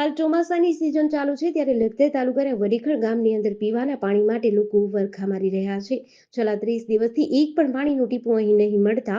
હાલ ચોમાસાની સિઝન ચાલુ છે ત્યારે લખતર તાલુકાના વડીખળ ગામની અંદર પીવાના પાણી માટે લોકો વરખા મારી રહ્યા છે. છેલ્લા ત્રીસ દિવસથી એક પણ પાણીનું ટીપું અહીં નહીં મળતા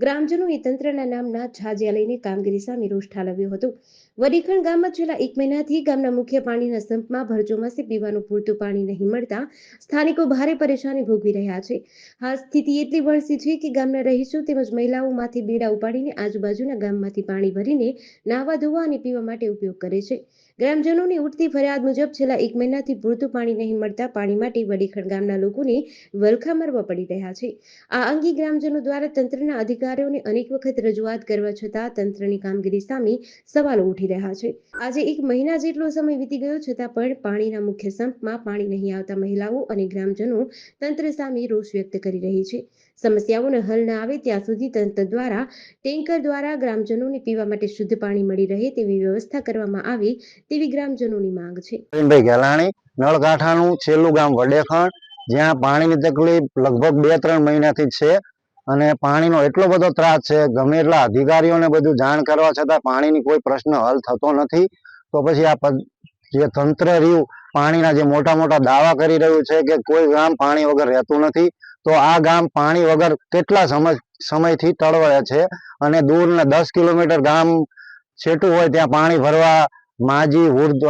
ગ્રામજનોએ તંત્રના નામના છાજિયા લઈને કામગીરી સામે રોષ ઠાલવ્યો હતો. વડીખણ ગામમાં છેલ્લા એક મહિનાથી ગામના મુખ્ય પાણીના સંપમાં ભર પીવાનું પૂરતું પાણી નહીં મળતા સ્થાનિકો ભારે પરેશાની ભોગવી રહ્યા છે. હાલ સ્થિતિ એટલી વણસી છે કે ગામના રહીશો તેમજ મહિલાઓમાંથી બેડા ઉપાડીને આજુબાજુના ગામમાંથી પાણી ભરીને નાહવા ધોવા અને પીવા માટે ઉપયોગ કરે છે. ગ્રામજનોની ઉઠતી ફરિયાદ મુજબ છેલ્લા એક મહિનાથી પૂરતું પાણી નહીં મળતા પાણી માટે વડીખડ ગામના લોકોને વલખા મારવા પડી રહ્યા છે. આ અંગે ગ્રામજનો દ્વારા તંત્રના અધિકારીઓને અનેક વખત રજૂઆત કરવા છતાં તંત્રની કામગીરી સામે સવાલો ઉઠી રહ્યા છે. આજે એક મહિના જેટલો સમય વીતી ગયો છતાં પણ પાણીના મુખ્ય સંપમાં પાણી નહીં આવતા મહિલાઓ અને ગ્રામજનો તંત્ર સામે રોષ વ્યક્ત કરી રહી છે. સમસ્યાઓને હલ ન આવે ત્યાં સુધી તંત્ર દ્વારા, ટેન્કર દ્વારા ગ્રામજનોને પીવા માટે શુદ્ધ પાણી મળી રહે તેવી વ્યવસ્થા કરવામાં આવે તેવી ગ્રામજનોની માંગ છે. છેલ્લું ગામ વડેખણ, જ્યાં પાણીની તકલીફ લગભગ બે ત્રણ મહિનાથી છે અને પાણીનો એટલો બધો ત્રાસ છે, ગમે એટલા અધિકારીઓને બધું જાણ કરવા છતાં પાણીની કોઈ પ્રશ્ન હલ થતો નથી. તો પછી આ જે તંત્ર રહ્યું, પાણીના જે મોટા મોટા દાવા કરી રહ્યું છે કે કોઈ ગામ પાણી વગર રહેતું નથી, તો આ ગામ પાણી વગર કેટલા સમય, સમયથી તળવળે છે અને દૂર ને દસ કિલોમીટર ગામ છેટું હોય ત્યાં પાણી ભરવા માજી વૃદ્ધ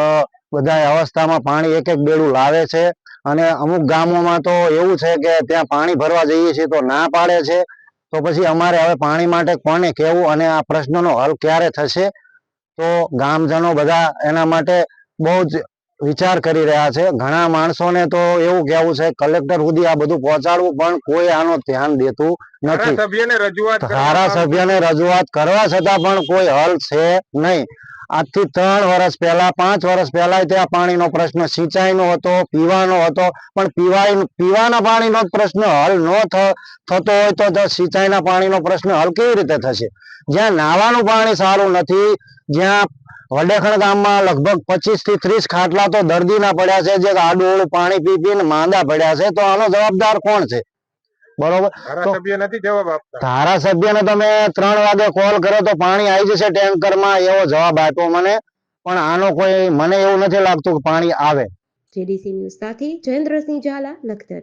બધા અવસ્થામાં પાણી એક એક બેડું લાવે છે. અને અમુક ગામોમાં તો એવું છે કે ત્યાં પાણી ભરવા જઈએ છીએ તો ના પાડે છે. તો પછી અમારે હવે પાણી માટે કોને કહેવું અને આ પ્રશ્નનો હલ ક્યારે થશે? તો ગામજનો બધા એના માટે બહુ જ વિચાર કરી રહ્યા છે. ઘણા માણસોને તો એવું કહેવું છે કલેક્ટર સુધી આ બધું પહોંચાડવું પણ કોઈ આનો ધ્યાન દેતું નથી. ધારાસભ્યને રજૂઆત રજૂઆત કરવા છતાં પણ કોઈ હલ છે નહીં. આજથી ત્રણ વર્ષ પહેલા, પાંચ વર્ષ પહેલા ત્યાં પાણીનો પ્રશ્ન સિંચાઈનો હતો, પીવાનો હતો, પણ પીવાય પીવાના પાણીનો પ્રશ્ન હલ ન થતો હોય તો તો સિંચાઈના પાણીનો પ્રશ્ન હલ કેવી રીતે થશે? જ્યાં નાવાનું પાણી સારું નથી, જ્યાં વડેખણ ગામમાં લગભગ પચીસથી ત્રીસ ખાટલા તો દર્દીના પડ્યા છે, જે આડું પાણી પી પીને માંદા પડ્યા છે, તો આનો જવાબદાર કોણ છે? બરોબર? ધારાસભ્ય નથી જવાબ આપતા. ધારાસભ્યને તમે ત્રણ વાગે કોલ કરો તો પાણી આવી જશે ટેન્કરમાં એવો જવાબ આપ્યો મને. પણ આનો કોઈ મને એવું નથી લાગતું કે પાણી આવે. જેડીસી ન્યૂઝ સાથે જયેન્દ્રસિંહ ઝાલા લખતર.